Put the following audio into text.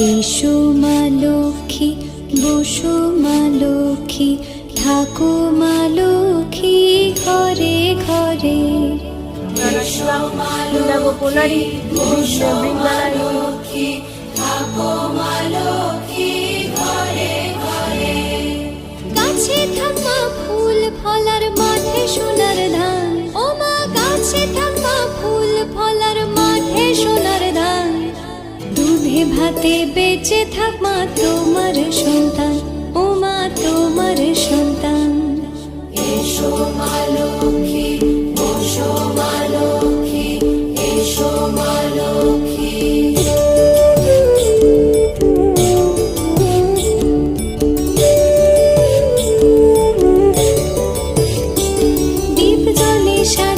এসো মা লক্ষ্মী, বসো মা লক্ষ্মী, থাকো মা লক্ষ্মী ঘরে ঘরে। গোপনারী বৃন্দারানী গাছে থাকা ফুল ফলার মাঠে সোনার হাতে বেঁচে থাক মা তোমার সন্তান। ও মা তোমার সন্তান। দীপ জলে লক্ষ্মী